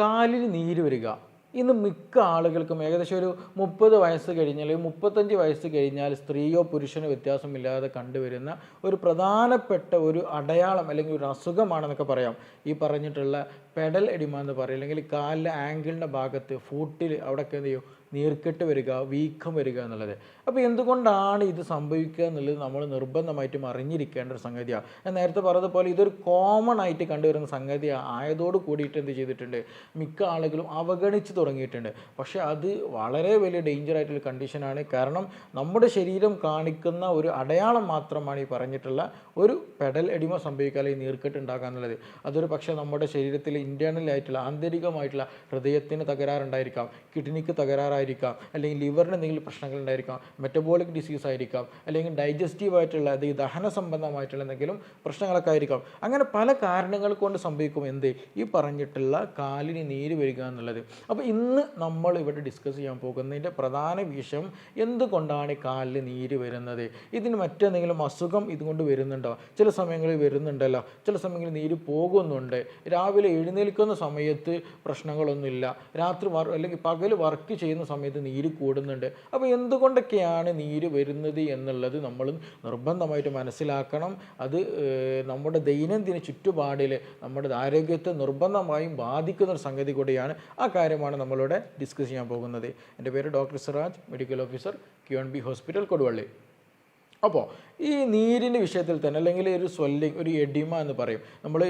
കാലിന് നീര് വരിക. ഇന്ന് മിക്ക ആളുകൾക്കും ഏകദേശം ഒരു മുപ്പത് വയസ്സ് കഴിഞ്ഞാൽ മുപ്പത്തഞ്ച് വയസ്സ് കഴിഞ്ഞാൽ സ്ത്രീയോ പുരുഷനോ വ്യത്യാസമില്ലാതെ കണ്ടുവരുന്ന ഒരു പ്രധാനപ്പെട്ട ഒരു അടയാളം അല്ലെങ്കിൽ ഒരു അസുഖമാണെന്നൊക്കെ പറയാം. ഈ പറഞ്ഞിട്ടുള്ള പെഡൽ എഡിമ എന്ന് പറയും. അല്ലെങ്കിൽ കാലിലെ ആംഗിളിന്റെ ഭാഗത്ത് ഫൂട്ടിൽ അവിടെയൊക്കെ എന്ത് ചെയ്യും? നീർക്കെട്ട് വരിക വീക്കം വരിക എന്നുള്ളത്. അപ്പോൾ എന്തുകൊണ്ടാണ് ഇത് സംഭവിക്കുക എന്നുള്ളത് നമ്മൾ നിർബന്ധമായിട്ടും അറിഞ്ഞിരിക്കേണ്ട ഒരു സംഗതിയാണ് ഞാൻ നേരത്തെ പറഞ്ഞതുപോലെ ഇതൊരു കോമൺ ആയിട്ട് കണ്ടുവരുന്ന സംഗതി ആയതോട് കൂടിയിട്ട് എന്ത് ചെയ്തിട്ടുണ്ട്? മിക്ക ആളുകളും അവഗണിച്ച് തുടങ്ങിയിട്ടുണ്ട്. പക്ഷേ അത് വളരെ വലിയ ഡേഞ്ചർ ആയിട്ടുള്ള കണ്ടീഷനാണ് കാരണം നമ്മുടെ ശരീരം കാണിക്കുന്ന ഒരു അടയാളം മാത്രമാണ് ഈ പറഞ്ഞിട്ടുള്ള ഒരു പെടൽ എടിമ സംഭവിക്കുക അല്ലെങ്കിൽ നീർക്കെട്ട് ഉണ്ടാക്കുക എന്നുള്ളത്. അതൊരു പക്ഷേ നമ്മുടെ ശരീരത്തിൽ ഇന്റേണൽ ആയിട്ടുള്ള ആന്തരികമായിട്ടുള്ള ഹൃദയത്തിന് തകരാറുണ്ടായിരിക്കാം. കിഡ്നിക്ക് തകരാറായിരിക്കാം അല്ലെങ്കിൽ ലിവറിന് എന്തെങ്കിലും പ്രശ്നങ്ങൾ ഉണ്ടായിരിക്കാം മെറ്റബോളിക് ഡിസീസ് ആയിരിക്കാം അല്ലെങ്കിൽ ഡൈജസ്റ്റീവ് ആയിട്ടുള്ള അല്ലെങ്കിൽ ദഹന സംബന്ധമായിട്ടുള്ള എന്തെങ്കിലും പ്രശ്നങ്ങളൊക്കെ ആയിരിക്കാം. അങ്ങനെ പല കാരണങ്ങൾ കൊണ്ട് സംഭവിക്കും എന്ത്? ഈ പറഞ്ഞിട്ടുള്ള കാലിന് നീര് വരിക എന്നുള്ളത്. അപ്പോൾ ഇന്ന് നമ്മൾ ഇവിടെ ഡിസ്കസ് ചെയ്യാൻ പോകുന്നതിന്റെ പ്രധാന വിഷയം എന്തുകൊണ്ടാണ് കാലിന് നീര് വരുന്നത്? ഇതിന് മറ്റെന്തെങ്കിലും അസുഖം ഇതുകൊണ്ട് വരുന്നുണ്ടോ? ചില സമയങ്ങളിൽ വരുന്നുണ്ടല്ലോ. ചില സമയങ്ങളിൽ നീര് പോകുന്നുണ്ട്. രാവിലെ എഴുന്നേൽക്കുന്ന സമയത്ത് പ്രശ്നങ്ങളൊന്നുമില്ല. രാത്രി അല്ലെങ്കിൽ പകൽ വർക്ക് ചെയ്യുന്ന സമയത്ത് നീര് കൂടുന്നുണ്ട്. അപ്പോൾ എന്തുകൊണ്ടൊക്കെയാണ് നീര് വരുന്നത് എന്നുള്ളത് നമ്മൾ നിർബന്ധമായിട്ട് മനസ്സിലാക്കണം. അത് നമ്മുടെ ദൈനംദിന ചുറ്റുപാടിൽ നമ്മുടെ ആരോഗ്യത്തെ നിർബന്ധമായും ബാധിക്കുന്ന ഒരു സംഗതി കൂടിയാണ് ആ കാര്യമാണ് നമ്മളിവിടെ ഡിസ്കസ് ചെയ്യാൻ പോകുന്നത്. എന്റെ പേര് doctor Siraj medical officer Q N B hospital Koduvally. അപ്പോൾ ഈ നീരിന്റെ വിഷയത്തിൽ തന്നെ അല്ലെങ്കിൽ ഒരു സ്വെല്ലിങ് ഒരു എഡിമ എന്ന് പറയും. നമ്മൾ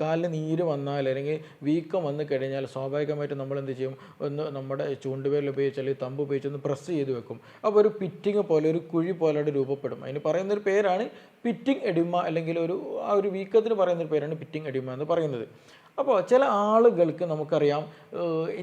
കാലിന് നീര് വന്നാൽ അല്ലെങ്കിൽ വീക്കം വന്നു കഴിഞ്ഞാൽ സ്വാഭാവികമായിട്ട് നമ്മൾ എന്ത് ചെയ്യും? ഒന്ന് നമ്മുടെ ചൂണ്ടുപേരിൽ ഉപയോഗിച്ച് അല്ലെങ്കിൽ തമ്പ് ഉപയോഗിച്ച് ഒന്ന് പ്രസ് ചെയ്ത് വെക്കും. അപ്പോൾ ഒരു പിറ്റിങ് പോലെ ഒരു കുഴി പോലെ രൂപപ്പെടും. അതിന് പറയുന്നൊരു പേരാണ് പിറ്റിങ് എഡിമ അല്ലെങ്കിൽ ഒരു ആ ഒരു വീക്കത്തിന് പറയുന്നൊരു പേരാണ് പിറ്റിങ് എഡിമ എന്ന് പറയുന്നത്. അപ്പോൾ ചില ആളുകൾക്ക് നമുക്കറിയാം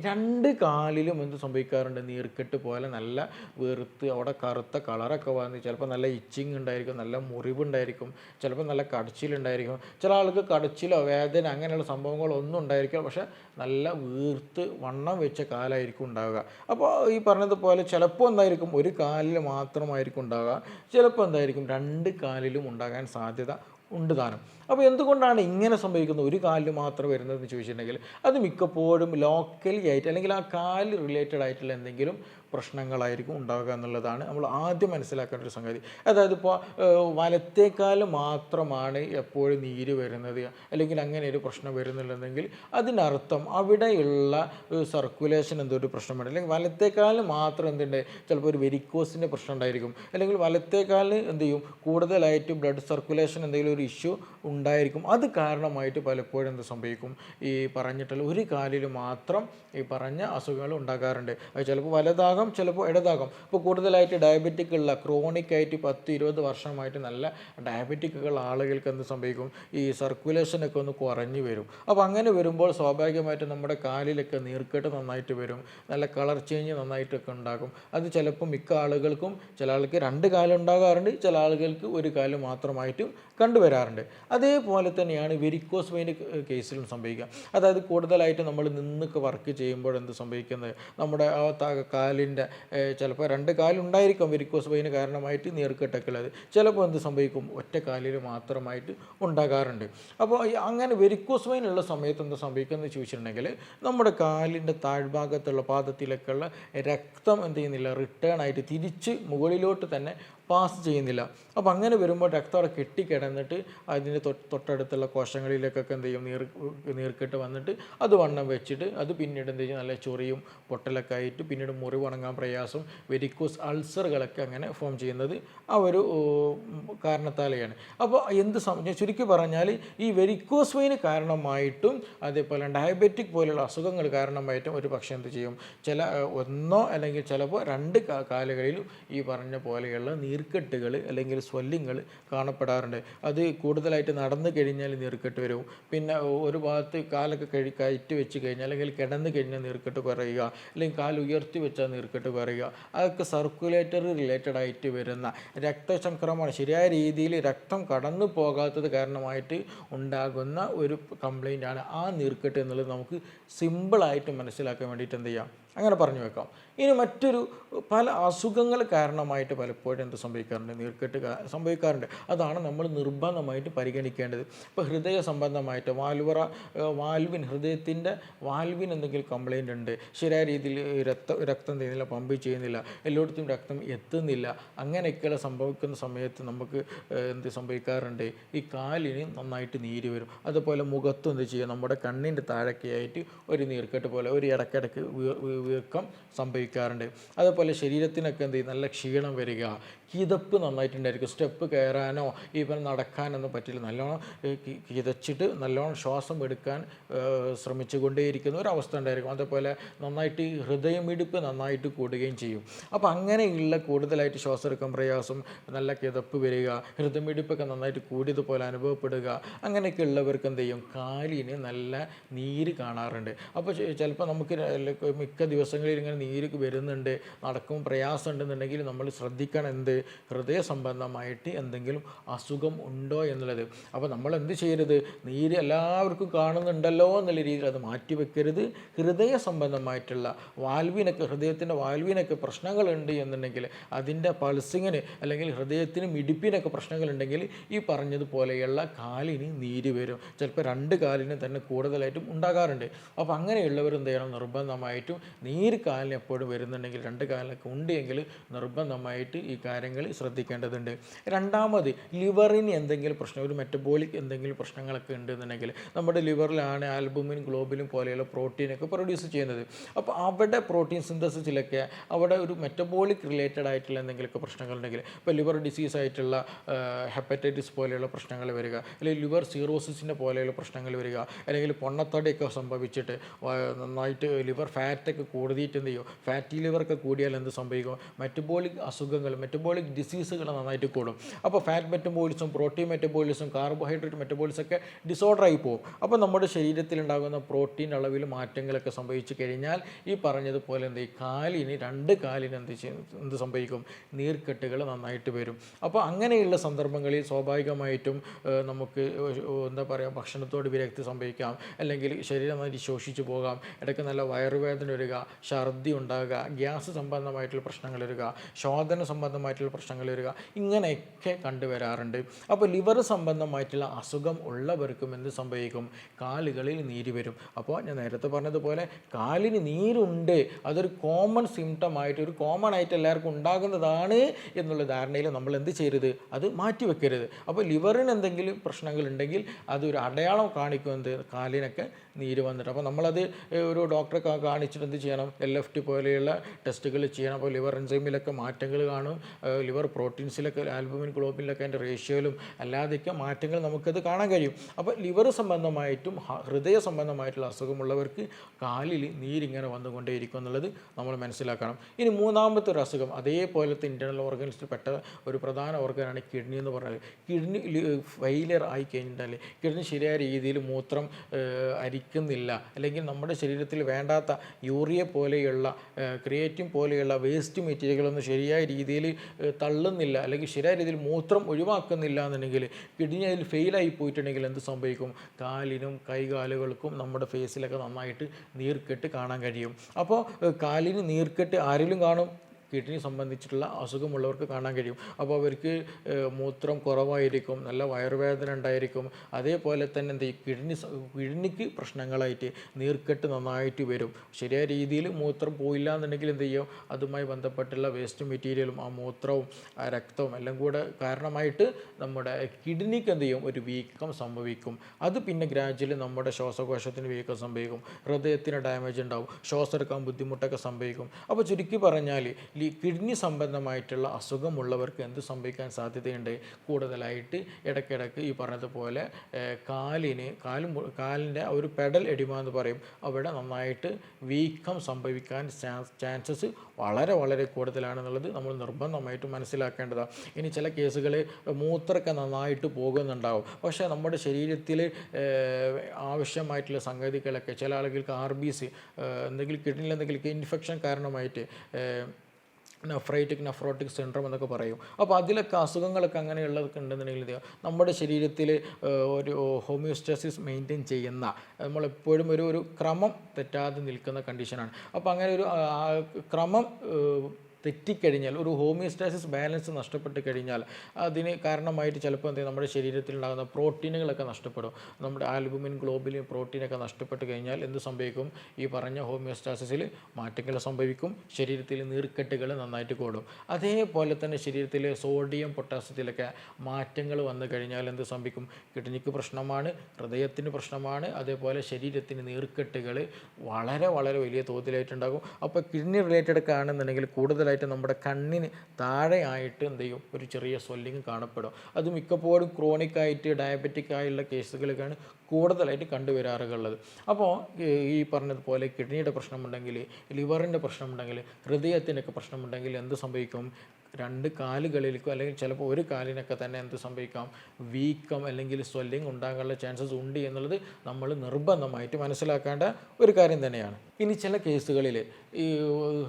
രണ്ട് കാലിലും എന്ത് സംഭവിക്കാറുണ്ട്? നീർക്കെട്ട് പോലെ നല്ല വെറുത്ത് അവിടെ കറുത്ത കളറൊക്കെ വന്ന് ചിലപ്പോൾ നല്ല ഇച്ചിങ് ഉണ്ടായിരിക്കും നല്ല മുറിവുണ്ടായിരിക്കും ചിലപ്പോൾ നല്ല കടച്ചിലുണ്ടായിരിക്കും. ചില ആൾക്ക് കടച്ചിലോ വേദന അങ്ങനെയുള്ള സംഭവങ്ങളൊന്നും ഉണ്ടായിരിക്കും പക്ഷേ നല്ല വീർത്ത് വണ്ണം വെച്ച കാലായിരിക്കും ഉണ്ടാവുക. അപ്പോൾ ഈ പറഞ്ഞതുപോലെ ചിലപ്പോൾ എന്തായിരിക്കും? ഒരു കാലിൽ മാത്രമായിരിക്കും ഉണ്ടാവുക. ചിലപ്പോൾ എന്തായിരിക്കും? രണ്ട് കാലിലും ഉണ്ടാകാൻ സാധ്യത ഉണ്ട് താനും. അപ്പോൾ എന്തുകൊണ്ടാണ് ഇങ്ങനെ സംഭവിക്കുന്നത്? ഒരു കാലിൽ മാത്രം വരുന്നതെന്ന് ചോദിച്ചിട്ടുണ്ടെങ്കിൽ അത് മിക്കപ്പോഴും ലോക്കലി ആയിട്ട് അല്ലെങ്കിൽ ആ കാൽ റിലേറ്റഡ് ആയിട്ടുള്ള എന്തെങ്കിലും പ്രശ്നങ്ങളായിരിക്കും ഉണ്ടാവുക എന്നുള്ളതാണ് നമ്മൾ ആദ്യം മനസ്സിലാക്കേണ്ട ഒരു സംഗതി. അതായത് ഇപ്പോൾ വലത്തേക്കാൽ മാത്രമാണ് എപ്പോഴും നീര് വരുന്നത് അല്ലെങ്കിൽ അങ്ങനെ ഒരു പ്രശ്നം വരുന്നില്ലെന്നെങ്കിൽ അതിനർത്ഥം അവിടെയുള്ള സർക്കുലേഷൻ എന്തോ ഒരു പ്രശ്നമുണ്ട്. അല്ലെങ്കിൽ വലത്തേക്കാൽ മാത്രം എന്തുണ്ട്? ചിലപ്പോൾ ഒരു വെരിക്കോസിന്റെ പ്രശ്നം ഉണ്ടായിരിക്കും. അല്ലെങ്കിൽ വലത്തേക്കാൽ എന്ത് ചെയ്യും? കൂടുതലായിട്ട് ബ്ലഡ് സർക്കുലേഷൻ എന്തെങ്കിലും ഒരു ഇഷ്യൂ ഉണ്ടായിരിക്കും. അത് കാരണമായിട്ട് പലപ്പോഴും എന്ത് സംഭവിക്കും? ഈ പറഞ്ഞിട്ടുള്ള ഒരു കാലിൽ മാത്രം ഈ പറഞ്ഞ അസുഖങ്ങൾ ഉണ്ടാകാറുണ്ട്. അത് ചിലപ്പോൾ വലതാകാം ചിലപ്പോൾ ഇടതാകാം. ഇപ്പോൾ കൂടുതലായിട്ട് ഡയബറ്റിക് ഉള്ള ക്രോണിക് ആയിട്ട് പത്ത് ഇരുപത് വർഷമായിട്ട് നല്ല ഡയബറ്റിക്കുള്ള ആളുകൾക്ക് എന്ത് സംഭവിക്കും? ഈ സർക്കുലേഷനൊക്കെ ഒന്ന് കുറഞ്ഞു വരും. അപ്പോൾ അങ്ങനെ വരുമ്പോൾ സ്വാഭാവികമായിട്ട് നമ്മുടെ കാലിലൊക്കെ നീർക്കെട്ട് നന്നായിട്ട് വരും. നല്ല കളർ ചേഞ്ച് നന്നായിട്ടൊക്കെ ഉണ്ടാകും. അത് ചിലപ്പോൾ മിക്ക ആളുകൾക്കും ചില ആൾക്ക് രണ്ട് കാലം ഉണ്ടാകാറുണ്ട് ചില ആളുകൾക്ക് ഒരു കാലം മാത്രമായിട്ടും കണ്ടുവരാറുണ്ട്. അതേപോലെ തന്നെയാണ് വെരിക്കോസ് വെയിൻ കേസിലും സംഭവിക്കുക. അതായത് കൂടുതലായിട്ട് നമ്മൾ നിന്നൊക്കെ വർക്ക് ചെയ്യുമ്പോൾ എന്ത് സംഭവിക്കുന്നത്? നമ്മുടെ ആ കാലിന്റെ ചിലപ്പോൾ രണ്ട് കാലുണ്ടായിരിക്കും വെരിക്കോസ് വെയിൻ കാരണമായിട്ട് നീർക്കെട്ടക്കുള്ളത് ചിലപ്പോൾ എന്ത് സംഭവിക്കും? ഒറ്റ കാലിൽ മാത്രമായിട്ട് ഉണ്ടാകാറുണ്ട്. അപ്പോൾ അങ്ങനെ വെരിക്കോസ് വെയിൻ ഉള്ള സമയത്ത് എന്ത് സംഭവിക്കുന്നത് ചോദിച്ചിട്ടുണ്ടെങ്കിൽ നമ്മുടെ കാലിന്റെ താഴ്ഭാഗത്തുള്ള പാദത്തിലൊക്കെയുള്ള രക്തം എന്ത് ചെയ്യുന്നില്ല? റിട്ടേൺ ആയിട്ട് തിരിച്ച് മുകളിലോട്ട് തന്നെ പാസ് ചെയ്യുന്നില്ല. അപ്പോൾ അങ്ങനെ വരുമ്പോൾ രക്തം അവിടെ കെട്ടിക്കിടന്നിട്ട് അതിന്റെ തൊട്ട് തൊട്ടടുത്തുള്ള കോശങ്ങളിലേക്കൊക്കെ എന്ത് ചെയ്യും? നീർ നീർക്കെട്ട് വന്നിട്ട് അത് വണ്ണം വെച്ചിട്ട് അത് പിന്നീട് എന്ത് ചെയ്യും? നല്ല ചൊറിയും പൊട്ടലൊക്കെ ആയിട്ട് പിന്നീട് മുറിവ് ഉണങ്ങാൻ പ്രയാസം വെരിക്കോസ് അൾസറുകളൊക്കെ അങ്ങനെ ഫോം ചെയ്യുന്നത് ആ ഒരു കാരണത്താലെയാണ്. അപ്പോൾ എന്ത് സം ഞാൻ ചുരുക്കി പറഞ്ഞാൽ ഈ വെരിക്കോസ് വെയിന് കാരണമായിട്ടും അതേപോലെ ഡയബറ്റിക് പോലുള്ള അസുഖങ്ങൾ കാരണമായിട്ടും ഒരു പക്ഷേ എന്ത് ചെയ്യും? ചില ഒന്നോ അല്ലെങ്കിൽ ചിലപ്പോൾ രണ്ട് കാലുകളിലും ഈ പറഞ്ഞ പോലെയുള്ള നീർക്കെട്ടുകൾ അല്ലെങ്കിൽ സ്വല്ലിങ്ങൾ കാണപ്പെടാറുണ്ട്. അത് കൂടുതലായിട്ട് നടന്നു കഴിഞ്ഞാൽ നീർക്കെട്ട് വരും. പിന്നെ ഒരു ഭാഗത്ത് കാലൊക്കെ കഴി കയറ്റി വെച്ച് കഴിഞ്ഞാൽ അല്ലെങ്കിൽ കിടന്നു കഴിഞ്ഞാൽ നീർക്കെട്ട് കുറയുക അല്ലെങ്കിൽ കാൽ ഉയർത്തി വെച്ചാൽ നീർക്കെട്ട് കുറയുക അതൊക്കെ സർക്കുലേറ്ററി റിലേറ്റഡ് ആയിട്ട് വരുന്ന രക്തചംക്രമണം ശരിയായ രീതിയിൽ രക്തം കടന്നു പോകാത്തത് കാരണമായിട്ട് ഉണ്ടാകുന്ന ഒരു കംപ്ലൈന്റ് ആണ് ആ നീർക്കെട്ട് എന്നുള്ളത് നമുക്ക് സിമ്പിളായിട്ട് മനസ്സിലാക്കാൻ വേണ്ടിയിട്ട് എന്ത് ചെയ്യാം? അങ്ങനെ പറഞ്ഞു വെക്കാം. ഇനി മറ്റൊരു പല അസുഖങ്ങൾ കാരണമായിട്ട് പലപ്പോഴും എന്ത് സംഭവിക്കാറുണ്ട്? നീർക്കെട്ട് സംഭവിക്കാറുണ്ട്. അതാണ് നമ്മൾ നിർബന്ധമായിട്ട് പരിഗണിക്കേണ്ടത്. ഇപ്പോൾ ഹൃദയ സംബന്ധമായിട്ട് വാൽവറ വാൽവിൻ ഹൃദയത്തിന്റെ വാൽവിൻ എന്തെങ്കിലും കംപ്ലൈന്റ് ഉണ്ട്. ശരിയായ രീതിയിൽ രക്തം രക്തം ചെയ്യുന്നില്ല പമ്പ് ചെയ്യുന്നില്ല എല്ലായിടത്തും രക്തം എത്തുന്നില്ല അങ്ങനെയൊക്കെയുള്ള സംഭവിക്കുന്ന സമയത്ത് നമുക്ക് എന്ത് സംഭവിക്കാറുണ്ട്? ഈ കാലിന് നന്നായിട്ട് നീര് വരും. അതുപോലെ മുഖത്തും എന്ത് ചെയ്യുക? നമ്മുടെ കണ്ണിന്റെ താഴൊക്കെയായിട്ട് ഒരു നീർക്കെട്ട് പോലെ ഒരു വീ- വീക്കം സംഭവിക്കാറുണ്ട്. അതുപോലെ ശരീരത്തിനൊക്കെ എന്ത് ചെയ്യും? നല്ല ക്ഷീണം വരിക. കിതപ്പ് നന്നായിട്ടുണ്ടായിരിക്കും. സ്റ്റെപ്പ് കയറാനോ ഈവൻ നടക്കാനൊന്നും പറ്റില്ല. നല്ലോണം കിതച്ചിട്ട് നല്ലോണം ശ്വാസം എടുക്കാൻ ശ്രമിച്ചുകൊണ്ടേയിരിക്കുന്ന ഒരു അവസ്ഥ ഉണ്ടായിരിക്കും. അതേപോലെ നന്നായിട്ട് ഹൃദയമിടിപ്പ് നന്നായിട്ട് കൂടുകയും ചെയ്യും. അപ്പോൾ അങ്ങനെയുള്ള കൂടുതലായിട്ട് ശ്വാസം എടുക്കാൻ പ്രയാസം നല്ല കിതപ്പ് വരിക ഹൃദയമിടിപ്പൊക്കെ നന്നായിട്ട് കൂടിയതുപോലെ അനുഭവപ്പെടുക അങ്ങനെയൊക്കെ ഉള്ളവർക്ക് എന്ത് ചെയ്യും? കാലിന് നല്ല നീര് കാണാറുണ്ട്. അപ്പോൾ ചിലപ്പോൾ നമുക്ക് മിക്ക ദിവസങ്ങളിൽ ഇങ്ങനെ നീര് വരുന്നുണ്ട് നടക്കും പ്രയാസം ഉണ്ടെന്നുണ്ടെങ്കിൽ നമ്മൾ ശ്രദ്ധിക്കണം എന്ത്? ഹൃദയ സംബന്ധമായിട്ട് എന്തെങ്കിലും അസുഖം ഉണ്ടോ എന്നുള്ളത്. അപ്പോൾ നമ്മൾ എന്ത് ചെയ്യരുത്? നീര് എല്ലാവർക്കും കാണുന്നുണ്ടല്ലോ എന്നുള്ള രീതിയിൽ അത് മാറ്റിവെക്കരുത് ഹൃദയ സംബന്ധമായിട്ടുള്ള വാൽവിനൊക്കെ ഹൃദയത്തിന്റെ വാൽവിനൊക്കെ പ്രശ്നങ്ങളുണ്ട് എന്നുണ്ടെങ്കിൽ അതിന്റെ പൾസിങ്ങിന് അല്ലെങ്കിൽ ഹൃദയത്തിന് മിടിപ്പിനൊക്കെ പ്രശ്നങ്ങളുണ്ടെങ്കിൽ ഈ പറഞ്ഞതുപോലെയുള്ള കാലിന് നീര് വരും. ചിലപ്പോൾ രണ്ട് കാലിന് തന്നെ കൂടുതലായിട്ടും ഉണ്ടാകാറുണ്ട്. അപ്പോൾ അങ്ങനെയുള്ളവർ എന്ത് ചെയ്യണം? നിർബന്ധമായിട്ടും നീര് കാലിന് എപ്പോഴും വരുന്നുണ്ടെങ്കിൽ രണ്ട് കാലൊക്കെ ഉണ്ടെങ്കിൽ നിർബന്ധമായിട്ട് ഈ കാര്യങ്ങൾ ശ്രദ്ധിക്കേണ്ടതുണ്ട്. രണ്ടാമത് ലിവറിന് എന്തെങ്കിലും പ്രശ്നം ഒരു മെറ്റബോളിക് എന്തെങ്കിലും പ്രശ്നങ്ങളൊക്കെ ഉണ്ടെന്നുണ്ടെങ്കിൽ നമ്മുടെ ലിവറിലാണ് ആൽബുമിൻ ഗ്ലോബിനും പോലെയുള്ള പ്രോട്ടീനൊക്കെ പ്രൊഡ്യൂസ് ചെയ്യുന്നത്. അപ്പോൾ അവിടെ പ്രോട്ടീൻ സിന്തസിസിലൊക്കെ അവിടെ ഒരു മെറ്റബോളിക് റിലേറ്റഡ് ആയിട്ടുള്ള എന്തെങ്കിലുമൊക്കെ പ്രശ്നങ്ങളുണ്ടെങ്കിൽ ഇപ്പോൾ ലിവർ ഡിസീസ് ആയിട്ടുള്ള ഹെപ്പറ്റൈറ്റിസ് പോലെയുള്ള പ്രശ്നങ്ങൾ വരിക അല്ലെങ്കിൽ ലിവർ സീറോസിസിന്റെ പോലെയുള്ള പ്രശ്നങ്ങൾ വരിക അല്ലെങ്കിൽ പൊണ്ണത്തടിയൊക്കെ സംഭവിച്ചിട്ട് നന്നായിട്ട് ലിവർ ഫാറ്റൊക്കെ കൂടിയിട്ട് എന്ത് ചെയ്യും? ഫാറ്റി ലിവറൊക്കെ കൂടിയാൽ എന്ത് സംഭവിക്കും? മെറ്റബോളിക് അസുഖങ്ങൾ മെറ്റബോളിക് ഡിസീസുകൾ നന്നായിട്ട് കൂടും. അപ്പോൾ ഫാറ്റ് മെറ്റബോളിസും പ്രോട്ടീൻ മെറ്റബോളിസും കാർബോഹൈഡ്രേറ്റ് മെറ്റബോളിസം ഒക്കെ ഡിസോർഡർ ആയി പോകും. അപ്പോൾ നമ്മുടെ ശരീരത്തിൽ ഉണ്ടാകുന്ന പ്രോട്ടീൻ അളവിൽ മാറ്റങ്ങളൊക്കെ സംഭവിച്ചു കഴിഞ്ഞാൽ ഈ പറഞ്ഞതുപോലെ എന്ത് ചെയ്യും? കാലിന് രണ്ട് കാലിന് എന്ത് ചെയ്യും? എന്ത് സംഭവിക്കും? നീർക്കെട്ടുകൾ നന്നായിട്ട് വരും. അപ്പോൾ അങ്ങനെയുള്ള സന്ദർഭങ്ങളിൽ സ്വാഭാവികമായിട്ടും നമുക്ക് എന്താ പറയുക ഭക്ഷണത്തോട് വിരക്തി സംഭവിക്കാം. അല്ലെങ്കിൽ ശരീരം നന്നായിട്ട് ശോഷിച്ചു പോകാം. ഇടയ്ക്ക് നല്ല വയറുവേദന വരിക ഛർദി ഉണ്ടാകുക ഗ്യാസ് സംബന്ധമായിട്ടുള്ള പ്രശ്നങ്ങൾ വരിക ശോധന സംബന്ധമായിട്ടുള്ള പ്രശ്നങ്ങൾ വരിക ഇങ്ങനെയൊക്കെ കണ്ടുവരാറുണ്ട് അപ്പോൾ ലിവർ സംബന്ധമായിട്ടുള്ള അസുഖം ഉള്ളവർക്കും എന്ത് സംഭവിക്കും? കാലുകളിൽ നീര് വരും. അപ്പോൾ ഞാൻ നേരത്തെ പറഞ്ഞതുപോലെ കാലിന് നീരുണ്ട്. അതൊരു കോമൺ സിംറ്റം ആയിട്ട് ഒരു കോമൺ ആയിട്ട് എല്ലാവർക്കും ഉണ്ടാകുന്നതാണ് എന്നുള്ള ധാരണയിൽ നമ്മൾ എന്ത് ചെയ്യരുത്? അത് മാറ്റിവെക്കരുത് അപ്പോൾ ലിവറിന് എന്തെങ്കിലും പ്രശ്നങ്ങൾ ഉണ്ടെങ്കിൽ അതൊരു അടയാളം കാണിക്കുന്നത് കാലിനൊക്കെ നീര് വന്നിട്ട്. അപ്പോൾ നമ്മളത് ഒരു ഡോക്ടറെ കാണിച്ചിട്ട് എന്ത് ചെയ്യണം. എൽ എഫ് ടി പോലെയുള്ള ടെസ്റ്റുകൾ ചെയ്യണം. അപ്പോൾ ലിവർ എൻസൈമിലൊക്കെ മാറ്റങ്ങൾ കാണും. ലിവർ പ്രോട്ടീൻസിലൊക്കെ ആൽബുമിൻ ഗ്ലോബിനിലൊക്കെ അതിന്റെ റേഷ്യോയിലും അല്ലാതെയൊക്കെ മാറ്റങ്ങൾ നമുക്കത് കാണാൻ കഴിയും. അപ്പോൾ ലിവർ സംബന്ധമായിട്ടും ഹൃദയ സംബന്ധമായിട്ടുള്ള അസുഖമുള്ളവർക്ക് കാലിൽ നീരിങ്ങനെ വന്നുകൊണ്ടേയിരിക്കും എന്നുള്ളത് നമ്മൾ മനസ്സിലാക്കണം. ഇനി മൂന്നാമത്തെ ഒരു അസുഖം അതേപോലത്തെ ഇന്റേർണൽ ഓർഗൻസിൽ പെട്ട ഒരു പ്രധാന ഓർഗനാണ് കിഡ്നി എന്ന് പറഞ്ഞാൽ. കിഡ്നി ഫെയിലിയർ ആയി കഴിഞ്ഞാൽ കിഡ്നി ശരിയായ രീതിയിൽ മൂത്രം അരിക്കുന്നില്ല. അല്ലെങ്കിൽ നമ്മുടെ ശരീരത്തിൽ വേണ്ടാത്ത യൂറിയ പോലെയുള്ള ക്രിയേറ്റിൻ പോലെയുള്ള വേസ്റ്റ് മെറ്റീരിയലൊന്നും ശരിയായ രീതിയിൽ തള്ളുന്നില്ല. അല്ലെങ്കിൽ ശരിയായ രീതിയിൽ മൂത്രം ഒഴിവാക്കുന്നില്ല എന്നുണ്ടെങ്കിൽ കിഡ്നി അതിൽ ഫെയിലായി പോയിട്ടുണ്ടെങ്കിൽ എന്ത് സംഭവിക്കും? കാലിനും കൈകാലുകൾക്കും നമ്മുടെ ഫേസിലൊക്കെ നന്നായിട്ട് നീർക്കെട്ട് കാണാൻ കഴിയും. അപ്പോൾ കാലിന് നീർക്കെട്ട് ആരിലും കാണും? കിഡ്നി സംബന്ധിച്ചിട്ടുള്ള അസുഖമുള്ളവർക്ക് കാണാൻ കഴിയും. അപ്പോൾ അവർക്ക് മൂത്രം കുറവായിരിക്കും നല്ല വയറുവേദന ഉണ്ടായിരിക്കും. അതേപോലെ തന്നെ എന്ത് കിഡ്നി കിഡ്നിക്ക് പ്രശ്നങ്ങളായിട്ട് നീർക്കെട്ട് നന്നായിട്ട് വരും. ശരിയായ രീതിയിൽ മൂത്രം പോയില്ല എന്നുണ്ടെങ്കിൽ എന്ത് ചെയ്യും? അതുമായി ബന്ധപ്പെട്ടുള്ള വേസ്റ്റ് മെറ്റീരിയലും ആ മൂത്രവും ആ രക്തവും എല്ലാം കൂടെ കാരണമായിട്ട് നമ്മുടെ കിഡ്നിക്ക് എന്ത് ചെയ്യും? ഒരു വീക്കം സംഭവിക്കും. അത് പിന്നെ ഗ്രാജുവലി നമ്മുടെ ശ്വാസകോശത്തിന് വീക്കം സംഭവിക്കും. ഹൃദയത്തിന് ഡാമേജ് ഉണ്ടാവും. ശ്വാസം എടുക്കാൻ ബുദ്ധിമുട്ടൊക്കെ സംഭവിക്കും. അപ്പോൾ ചുരുക്കി പറഞ്ഞാൽ കിഡ്നി സംബന്ധമായിട്ടുള്ള അസുഖമുള്ളവർക്ക് എന്ത് സംഭവിക്കാൻ സാധ്യതയുണ്ട്? കൂടുതലായിട്ട് ഇടയ്ക്കിടയ്ക്ക് ഈ പറഞ്ഞതുപോലെ കാലിന് കാലും കാലിന്റെ ഒരു പെഡൽ എടിമ എന്ന് പറയും. അവിടെ നന്നായിട്ട് വീക്കം സംഭവിക്കാൻ ചാൻസസ് വളരെ വളരെ കൂടുതലാണെന്നുള്ളത് നമ്മൾ നിർബന്ധമായിട്ടും മനസ്സിലാക്കേണ്ടതാണ് ഇനി ചില കേസുകൾ മൂത്രമൊക്കെ നന്നായിട്ട് പോകുന്നുണ്ടാവും. പക്ഷേ നമ്മുടെ ശരീരത്തിൽ ആവശ്യമായിട്ടുള്ള സംഗതികളൊക്കെ ചില ആളുകൾക്ക് ആർ ബി സി എന്തെങ്കിലും കിഡ്നിയിൽ എന്തെങ്കിലും ഇൻഫെക്ഷൻ കാരണമായിട്ട് നെഫ്രൈറ്റിക് നെഫ്രോട്ടിക് സിൻഡ്രം എന്നൊക്കെ പറയും. അപ്പോൾ അതിലൊക്കെ അസുഖങ്ങളൊക്കെ അങ്ങനെയുള്ളതൊക്കെ ഉണ്ടെന്നുണ്ടെങ്കിൽ നമ്മുടെ ശരീരത്തിൽ ഒരു ഹോമിയോസ്റ്റാസിസ് മെയിന്റെയിൻ ചെയ്യുന്ന നമ്മളെപ്പോഴും ഒരു ഒരു ക്രമം തെറ്റാതെ നിൽക്കുന്ന കണ്ടീഷനാണ്. അപ്പോൾ അങ്ങനെ ഒരു ക്രമം തെറ്റിക്കഴിഞ്ഞാൽ ഒരു ഹോമിയോസ്റ്റാസിസ് ബാലൻസ് നഷ്ടപ്പെട്ട് കഴിഞ്ഞാൽ അതിന് കാരണമായിട്ട് ചിലപ്പോൾ എന്താ നമ്മുടെ ശരീരത്തിൽ ഉണ്ടാകുന്ന പ്രോട്ടീനുകളൊക്കെ നഷ്ടപ്പെടും. നമ്മുടെ ആൽബുമിൻ ഗ്ലോബിലിൻ പ്രോട്ടീനൊക്കെ നഷ്ടപ്പെട്ട് കഴിഞ്ഞാൽ എന്ത് സംഭവിക്കും? ഈ പറഞ്ഞ ഹോമിയോസ്റ്റാസിസിൽ മാറ്റങ്ങൾ സംഭവിക്കും. ശരീരത്തിൽ നീർക്കെട്ടുകൾ നന്നായിട്ട് കൂടും. അതേപോലെ തന്നെ ശരീരത്തിൽ സോഡിയം പൊട്ടാസ്യത്തിലൊക്കെ മാറ്റങ്ങൾ വന്നു കഴിഞ്ഞാൽ എന്ത് സംഭവിക്കും? കിഡ്നിക്ക് പ്രശ്നമാണ് ഹൃദയത്തിന് പ്രശ്നമാണ് അതേപോലെ ശരീരത്തിന് നീർക്കെട്ടുകൾ വളരെ വളരെ വലിയ തോതിലായിട്ടുണ്ടാകും. അപ്പോൾ കിഡ്നി റിലേറ്റഡ് കാണുന്നുണ്ടെങ്കിൽ കൂടുതലായിട്ട് നമ്മുടെ കണ്ണിന് താഴെയായിട്ട് എന്ത് ചെയ്യും? ഒരു ചെറിയ സ്വെല്ലിങ് കാണപ്പെടും. അത് മിക്കപ്പോഴും ക്രോണിക് ആയിട്ട് ഡയബറ്റിക് ആയുള്ള കേസുകളൊക്കെയാണ് കൂടുതലായിട്ട് കണ്ടുവരാറുള്ളത്. അപ്പോൾ ഈ പറഞ്ഞതുപോലെ കിഡ്നിയുടെ പ്രശ്നമുണ്ടെങ്കിൽ ലിവറിന്റെ പ്രശ്നമുണ്ടെങ്കിൽ ഹൃദയത്തിനൊക്കെ പ്രശ്നമുണ്ടെങ്കിൽ എന്ത് സംഭവിക്കും? രണ്ട് കാലുകളിലേക്കോ അല്ലെങ്കിൽ ചിലപ്പോൾ ഒരു കാലിനൊക്കെ തന്നെ എന്ത് സംഭവിക്കാം? വീക്കം അല്ലെങ്കിൽ സ്വെല്ലിങ് ഉണ്ടാകാനുള്ള ചാൻസസ് ഉണ്ട് എന്നുള്ളത് നമ്മൾ നിർബന്ധമായിട്ട് മനസ്സിലാക്കേണ്ട ഒരു കാര്യം തന്നെയാണ്. ഇനി ചില കേസുകളിൽ ഈ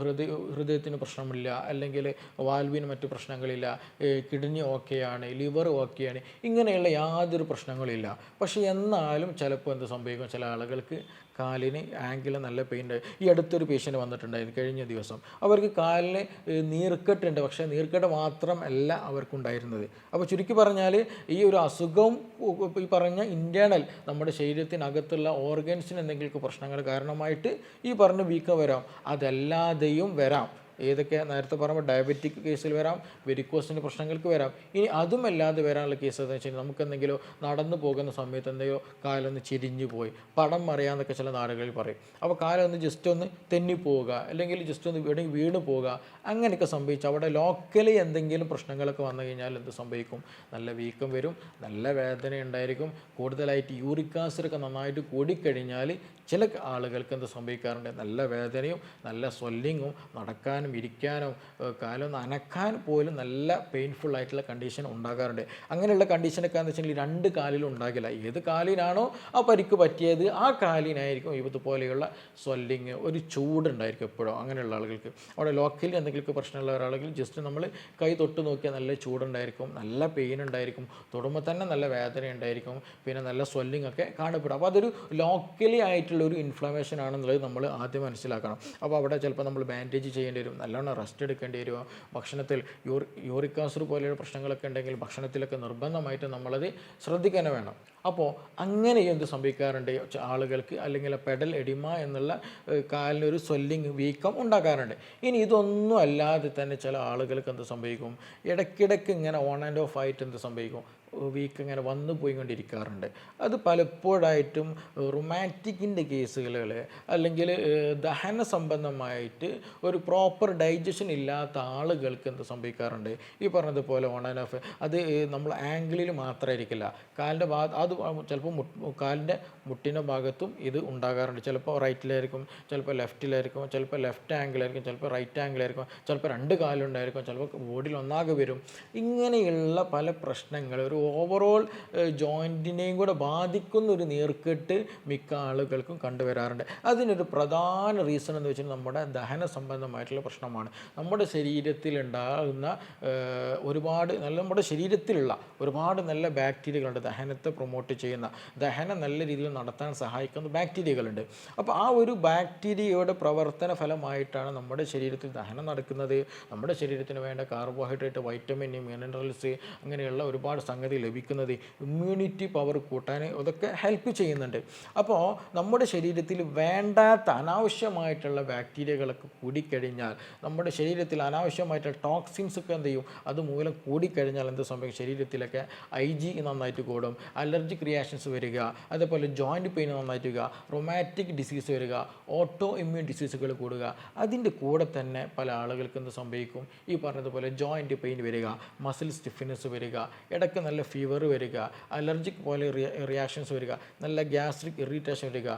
ഹൃദയ ഹൃദയത്തിന് പ്രശ്നമില്ല അല്ലെങ്കിൽ വാൽവിന് മറ്റ് പ്രശ്നങ്ങളില്ല കിഡ്നി ഓക്കെയാണ് ലിവർ ഓക്കെയാണ് ഇങ്ങനെയുള്ള യാതൊരു പ്രശ്നങ്ങളില്ല. പക്ഷേ എന്നാലും ചിലപ്പോൾ എന്ത് സംഭവിക്കും? ചില ആളുകൾക്ക് കാലിന് ആങ്കിൽ നല്ല പെയിൻ ഈ അടുത്തൊരു പേഷ്യന്റ് വന്നിട്ടുണ്ടായിരുന്നു കഴിഞ്ഞ ദിവസം. അവർക്ക് കാലിന് നീർക്കെട്ടുണ്ട്. പക്ഷേ നീർക്കെട്ട് മാത്രം മാത്രമല്ല അവർക്കുണ്ടായിരുന്നത്. അപ്പോൾ ചുരുക്കി പറഞ്ഞാൽ ഈ ഒരു അസുഖം ഈ പറഞ്ഞ ഇന്റേണൽ നമ്മുടെ ശരീരത്തിനകത്തുള്ള ഓർഗൻസിന് എന്തെങ്കിലും പ്രശ്നങ്ങൾ കാരണമായിട്ട് ഈ പറഞ്ഞ വീക്കം വരാം. അതല്ലാതെയും വരാം. ഏതൊക്കെ നേരത്തെ പറയുമ്പോൾ ഡയബറ്റിക് കേസിൽ വരാം വെരിക്കോസിന്റെ പ്രശ്നങ്ങൾക്ക് വരാം. ഇനി അതുമല്ലാതെ വരാനുള്ള കേസ് എന്താണെന്ന് വെച്ചാൽ നമുക്ക് എന്തെങ്കിലും നടന്നു പോകുന്ന സമയത്ത് എന്തെയോ കാലൊന്ന് ചിരിഞ്ഞു പോയി. പടം മറിയാന്നൊക്കെ ചില നാടുകളിൽ പറയും. അപ്പോൾ കാലൊന്ന് ജസ്റ്റ് ഒന്ന് തെന്നി പോവുക അല്ലെങ്കിൽ ജസ്റ്റ് ഒന്ന് എവിടെയെങ്കിലും വീണ് പോവുക അങ്ങനെയൊക്കെ സംഭവിച്ചു അവിടെ ലോക്കലി എന്തെങ്കിലും പ്രശ്നങ്ങളൊക്കെ വന്നു കഴിഞ്ഞാൽ എന്ത് സംഭവിക്കും? നല്ല വീക്കം വരും നല്ല വേദന ഉണ്ടായിരിക്കും കൂടുതലായിട്ട് യൂറിക് ആസിഡൊക്കെ നന്നായിട്ട് കൂടിക്കഴിഞ്ഞാൽ ചില ആളുകൾക്ക് എന്ത് സംഭവിക്കാറുണ്ട്? നല്ല വേദനയും നല്ല സ്വെല്ലിങ്ങും നടക്കാനും ഇരിക്കാനും കാലം അനക്കാൻ പോലും നല്ല പെയിൻഫുൾ ആയിട്ടുള്ള കണ്ടീഷൻ ഉണ്ടാകാറുണ്ട്. അങ്ങനെയുള്ള കണ്ടീഷനൊക്കെ എന്ന് വെച്ചിട്ടുണ്ടെങ്കിൽ രണ്ട് കാലിലും ഉണ്ടാകില്ല. ഏത് കാലിനാണോ ആ പരിക്ക് പറ്റിയത് ആ കാലിനായിരിക്കും ഇതുപോലെയുള്ള സ്വെല്ലിങ് ഒരു ചൂടുണ്ടായിരിക്കും എപ്പോഴും അങ്ങനെയുള്ള ആളുകൾക്ക്. അവിടെ ലോക്കലി എന്തെങ്കിലും പ്രശ്നമുള്ള ഒരാളെങ്കിൽ ജസ്റ്റ് നമ്മൾ കൈ തൊട്ട് നോക്കിയാൽ നല്ല ചൂടുണ്ടായിരിക്കും നല്ല പെയിൻ ഉണ്ടായിരിക്കും തൊടുമ്പോൾ തന്നെ നല്ല വേദന ഉണ്ടായിരിക്കും പിന്നെ നല്ല സ്വെല്ലിംഗ് ഒക്കെ കാണപ്പെടും. അപ്പോൾ അതൊരു ലോക്കലി ആയിട്ടുള്ള ഒരു ഇൻഫ്ലമേഷൻ ആണെന്നുള്ളത് നമ്മൾ ആദ്യം മനസ്സിലാക്കണം. അപ്പോൾ അവിടെ ചിലപ്പോൾ നമ്മൾ ബാൻഡേജ് ചെയ്യേണ്ടി വരും. നല്ലോണം റെസ്റ്റ് എടുക്കേണ്ടി വരുമോ ഭക്ഷണത്തിൽ യൂറി യൂറിക് ആസിഡ് പോലെയുള്ള പ്രശ്നങ്ങളൊക്കെ ഉണ്ടെങ്കിൽ ഭക്ഷണത്തിലൊക്കെ നിർബന്ധമായിട്ട് നമ്മളത് ശ്രദ്ധിക്കാൻ വേണം. അപ്പോൾ അങ്ങനെ എന്ത് സംഭവിക്കാറുണ്ട്? ആളുകൾക്ക് അല്ലെങ്കിൽ പെഡൽ എഡിമ എന്നുള്ള കാലിനൊരു സ്വെല്ലിങ് വീക്കം ഉണ്ടാക്കാറുണ്ട്. ഇനി ഇതൊന്നും അല്ലാതെ തന്നെ ചില ആളുകൾക്ക് എന്ത് സംഭവിക്കും? ഇടയ്ക്കിടയ്ക്ക് ഇങ്ങനെ ഓൺ ആൻഡ് ഓഫ് ആയിട്ട് എന്ത് സംഭവിക്കും? വീക്ക് ഇങ്ങനെ വന്നു പോയിക്കൊണ്ടിരിക്കാറുണ്ട്. അത് പലപ്പോഴായിട്ടും റൊമാറ്റിക്കിന്റെ കേസുകളിൽ അല്ലെങ്കിൽ ദഹന സംബന്ധമായിട്ട് ഒരു പ്രോപ്പർ ഡൈജഷൻ ഇല്ലാത്ത ആളുകൾക്ക് എന്ത് സംഭവിക്കാറുണ്ട്? ഈ പറഞ്ഞതുപോലെ ഓൺ ആൻഡ് ഓഫ് അത് നമ്മൾ ആംഗിളിൽ മാത്രമായിരിക്കില്ല കാലിന്റെ ഭാഗ അത് ചിലപ്പോൾ മുട്ട് കാലിന്റെ മുട്ടിന്റെ ഭാഗത്തും ഇത് ഉണ്ടാകാറുണ്ട്. ചിലപ്പോൾ റൈറ്റിലായിരിക്കും ചിലപ്പോൾ ലെഫ്റ്റിലായിരിക്കും ചിലപ്പോൾ ലെഫ്റ്റ് ആംഗിളായിരിക്കും ചിലപ്പോൾ റൈറ്റ് ആംഗിളായിരിക്കും ചിലപ്പോൾ രണ്ട് കാലുണ്ടായിരിക്കും ചിലപ്പോൾ ബോഡിയിൽ ഒന്നാകെ വരും. ഇങ്ങനെയുള്ള പല പ്രശ്നങ്ങൾ ഒരു ഓവറോൾ ജോയിന്റിനെയും കൂടെ ബാധിക്കുന്ന ഒരു നീർക്കെട്ട് മിക്ക ആളുകൾക്കും കണ്ടുവരാറുണ്ട്. അതിനൊരു പ്രധാന റീസൺ എന്ന് വെച്ചാൽ നമ്മുടെ ദഹന സംബന്ധമായിട്ടുള്ള പ്രശ്നമാണ്. നമ്മുടെ ശരീരത്തിൽ ഉണ്ടാകുന്ന ഒരുപാട് നല്ല നമ്മുടെ ശരീരത്തിലുള്ള ഒരുപാട് നല്ല ബാക്ടീരിയകളുണ്ട് ദഹനത്തെ പ്രൊമോട്ട് ചെയ്യുന്ന ദഹനം നല്ല രീതിയിൽ നടത്താൻ സഹായിക്കുന്ന ബാക്ടീരിയകളുണ്ട് അപ്പോൾ ആ ഒരു ബാക്ടീരിയയുടെ പ്രവർത്തന ഫലമായിട്ടാണ് നമ്മുടെ ശരീരത്തിൽ ദഹനം നടക്കുന്നത്. നമ്മുടെ ശരീരത്തിന് വേണ്ട കാർബോഹൈഡ്രേറ്റ് വൈറ്റമിൻ മിനറൽസ് അങ്ങനെയുള്ള ഒരുപാട് സംഗതി ലഭിക്കുന്നത് ഇമ്മ്യൂണിറ്റി പവർ കൂട്ടാൻ അതൊക്കെ ഹെൽപ്പ് ചെയ്യുന്നുണ്ട്. അപ്പോൾ നമ്മുടെ ശരീരത്തിൽ വേണ്ടാത്ത അനാവശ്യമായിട്ടുള്ള ബാക്ടീരിയകളൊക്കെ കൂടിക്കഴിഞ്ഞാൽ നമ്മുടെ ശരീരത്തിൽ അനാവശ്യമായിട്ടുള്ള ടോക്സിൻസ് ഒക്കെ എന്ത് ചെയ്യും? അതുമൂലം കൂടിക്കഴിഞ്ഞാൽ എന്ത് സംഭവിക്കും? ശരീരത്തിലൊക്കെ ഐ ജി നന്നായിട്ട് കൂടും അലർജിക് റിയാക്ഷൻസ് വരിക അതേപോലെ ജോയിന്റ് പെയിൻ നന്നായിട്ട് വരിക റൊമാറ്റിക് ഡിസീസ് വരിക ഓട്ടോ ഇമ്മ്യൂൺ ഡിസീസുകൾ കൂടുക. അതിന്റെ കൂടെ തന്നെ പല ആളുകൾക്ക് എന്ത് സംഭവിക്കും? ഈ പറഞ്ഞതുപോലെ ജോയിന്റ് പെയിൻ വരിക മസിൽ സ്റ്റിഫ്നെസ് വരിക ഇടയ്ക്ക് നല്ല ഫീവർ വരിക അലർജിക് പോലെ റിയാക്ഷൻസ് വരിക നല്ല ഗ്യാസ്ട്രിക് ഇറിറ്റേഷൻ വരിക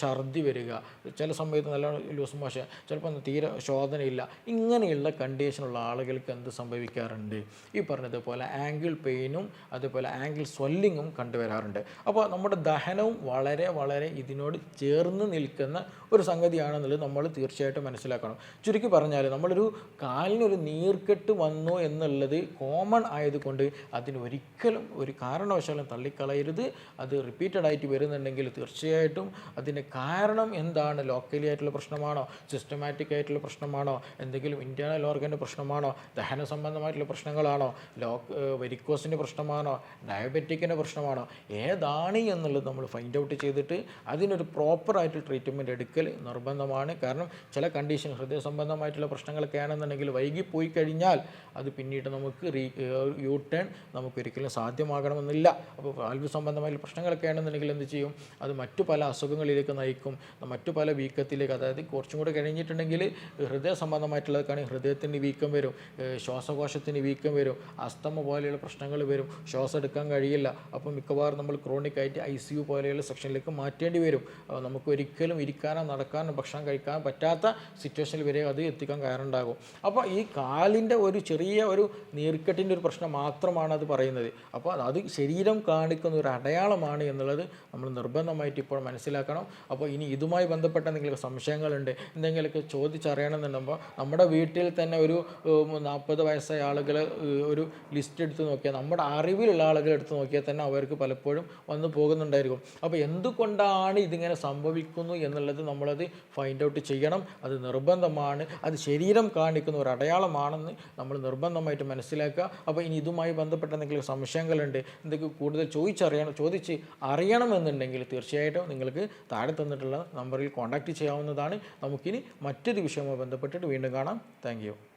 ഛർദി വരിക ചില സമയത്ത് നല്ല ലൂസ് മോഷൻ ചിലപ്പോൾ തീരെ ശോധനയില്ല. ഇങ്ങനെയുള്ള കണ്ടീഷനുള്ള ആളുകൾക്ക് എന്ത് സംഭവിക്കാറുണ്ട്? ഈ പറഞ്ഞതുപോലെ ആംഗിൾ പെയിനും അതുപോലെ ആംഗിൾ സ്വെല്ലിങ്ങും കണ്ടുവരാറുണ്ട്. അപ്പോൾ നമ്മുടെ ദഹനവും വളരെ വളരെ ഇതിനോട് ചേർന്ന് നിൽക്കുന്ന ഒരു സംഗതിയാണെന്നുള്ളത് നമ്മൾ തീർച്ചയായിട്ടും മനസ്സിലാക്കണം. ചുരുക്കി പറഞ്ഞാൽ നമ്മളൊരു കാലിനൊരു നീർക്കെട്ട് വന്നു എന്നുള്ളത് കോമൺ ആയതുകൊണ്ട് അതിന് ഒരിക്കലും ഒരു കാരണവശാലും തള്ളിക്കളയരുത്. അത് റിപ്പീറ്റഡ് ആയിട്ട് വരുന്നുണ്ടെങ്കിൽ തീർച്ചയായിട്ടും അതിന് കാരണം എന്താണ്? ലോക്കലി ആയിട്ടുള്ള പ്രശ്നമാണോ? സിസ്റ്റമാറ്റിക് ആയിട്ടുള്ള പ്രശ്നമാണോ? എന്തെങ്കിലും ഇന്റേർണൽ ഓർഗന്റെ പ്രശ്നമാണോ? ദഹന സംബന്ധമായിട്ടുള്ള പ്രശ്നങ്ങളാണോ? ലോ വെരിക്കോസിന്റെ പ്രശ്നമാണോ? ഡയബറ്റിക്കിന്റെ പ്രശ്നമാണോ? ഏതാണ് എന്നുള്ളത് നമ്മൾ ഫൈൻഡ് ഔട്ട് ചെയ്തിട്ട് അതിനൊരു പ്രോപ്പറായിട്ട് ട്രീറ്റ്മെന്റ് എടുക്കൽ നിർബന്ധമാണ്. കാരണം ചില കണ്ടീഷൻ ഹൃദയ സംബന്ധമായിട്ടുള്ള പ്രശ്നങ്ങളൊക്കെ ആണെന്നുണ്ടെങ്കിൽ വൈകിപ്പോയി കഴിഞ്ഞാൽ അത് പിന്നീട് നമുക്ക് റീ യൂ ടേൺ നമുക്ക് ഒരിക്കലും സാധ്യമാകണമെന്നില്ല. അപ്പോൾ വാൽവ് സംബന്ധമായ പ്രശ്നങ്ങളൊക്കെ ആണെന്നുണ്ടെങ്കിൽ എന്ത് ചെയ്യും? അത് മറ്റു പല അസുഖങ്ങളിലേക്ക് നയിക്കും. മറ്റു പല വീക്കത്തിലേക്ക് അതായത് കുറച്ചും കൂടെ കഴിഞ്ഞിട്ടുണ്ടെങ്കിൽ ഹൃദയ സംബന്ധമായിട്ടുള്ളതൊക്കെയാണെങ്കിൽ ഹൃദയത്തിന് വീക്കം വരും. ശ്വാസകോശത്തിന് വീക്കം വരും. അസ്തമ പോലെയുള്ള പ്രശ്നങ്ങൾ വരും. ശ്വാസം എടുക്കാൻ കഴിയില്ല. അപ്പോൾ മിക്കവാറും നമ്മൾ ക്രോണിക് ആയിട്ട് ഐ സി യു പോലെയുള്ള സെക്ഷനിലേക്ക് മാറ്റേണ്ടി വരും. നമുക്ക് ഒരിക്കലും ഇരിക്കാനോ നടക്കാനോ ഭക്ഷണം കഴിക്കാൻ പറ്റാത്ത സിറ്റുവേഷനിൽ വരെ അത് എത്തിക്കാൻ കയറുണ്ടാകും അപ്പോൾ ഈ കാലിന്റെ ഒരു ചെറിയ ഒരു നീർക്കെട്ടിന്റെ ഒരു പ്രശ്നം മാത്രമാണ് അത് പറയുന്നത്. അപ്പോൾ അത് ശരീരം കാണിക്കുന്ന ഒരു അടയാളമാണ് എന്നുള്ളത് നമ്മൾ നിർബന്ധമായിട്ട് ഇപ്പോൾ മനസ്സിലാക്കണം. അപ്പോൾ ഇനി ഇതുമായി ബന്ധപ്പെട്ട എന്തെങ്കിലും സംശയങ്ങളുണ്ട് എന്തെങ്കിലുമൊക്കെ ചോദിച്ചറിയണമെന്നുണ്ടെങ്കിൽ നമ്മുടെ വീട്ടിൽ തന്നെ ഒരു നാൽപ്പത് വയസ്സായ ആളുകൾ ഒരു ലിസ്റ്റ് എടുത്ത് നോക്കിയാൽ നമ്മുടെ അറിവിലുള്ള ആളുകൾ എടുത്ത് നോക്കിയാൽ തന്നെ അവർക്ക് പലപ്പോഴും വന്നു പോകുന്നുണ്ടായിരിക്കും. അപ്പോൾ എന്തുകൊണ്ടാണ് ഇതിങ്ങനെ സംഭവിക്കുന്നു എന്നുള്ളത് നമ്മളത് ഫൈൻഡ് ഔട്ട് ചെയ്യണം. അത് നിർബന്ധമാണ്. അത് ശരീരം കാണിക്കുന്ന ഒരു അടയാളമാണെന്ന് നമ്മൾ നിർബന്ധമായിട്ട് മനസ്സിലാക്കുക. അപ്പോൾ ഇനി ഇതുമായി ബന്ധപ്പെട്ട എന്തെങ്കിലും സംശയങ്ങളുണ്ട് എന്തെങ്കിലും കൂടുതൽ ചോദിച്ചറിയണം ചോദിച്ച് അറിയണമെന്നുണ്ടെങ്കിൽ തീർച്ചയായിട്ടും നിങ്ങൾക്ക് താഴെ തന്നിട്ടുള്ള നമ്പറിൽ കോൺടാക്റ്റ് ചെയ്യാവുന്നതാണ്. നമുക്കിനി മറ്റൊരു വിഷയവുമായി ബന്ധപ്പെട്ടിട്ട് വീണ്ടും കാണാം. താങ്ക്